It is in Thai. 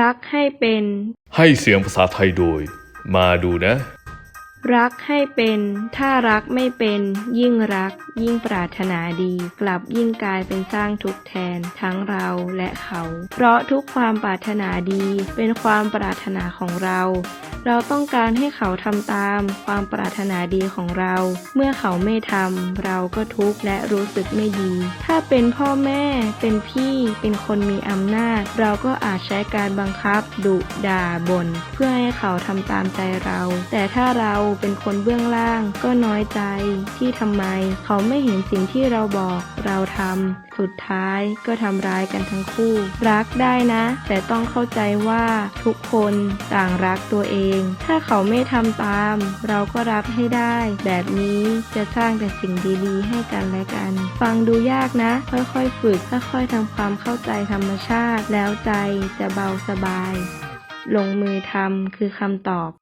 รักให้เป็น ให้เสียงภาษาไทยโดย มาดูนะ รักให้เป็น ถ้ารักไม่เป็น ยิ่งรัก ยิ่งปรารถนาดี กลับยิ่งกลายเป็นสร้างทุกข์แทนทั้งเราและเขา เพราะทุกความปรารถนาดีเป็นความปรารถนาของเรา เราต้องการให้เขาทำตามความปรารถนาดีของเรา เมื่อเขาไม่ทำเราก็ทุกข์และรู้สึกไม่ดี ถ้าเป็นพ่อแม่ เป็นพี่เป็นคนมีอำนาจ เราก็อาจใช้การบังคับ ดุด่าบ่นเพื่อให้เขาทำตามใจเรา แต่ถ้าเราเป็นคนเบื้องล่างก็น้อยใจที่ทำไม เขาไม่เห็นสิ่งที่เราบอกเราทำ สุดท้ายก็ทำร้ายกันทั้งคู่ รักได้นะ แต่ต้องเข้าใจว่าทุกคนต่างรักตัวเอง ถ้าเขาไม่ทำตาม เราก็รับให้ได้ แบบนี้จะสร้างแต่สิ่งดีๆ ให้กันและกัน ฟังดูยากนะ ค่อยๆฝึกค่อยๆทำความเข้าใจธรรมชาติ แล้วใจจะเบาสบาย ลงมือทำคือคำตอบ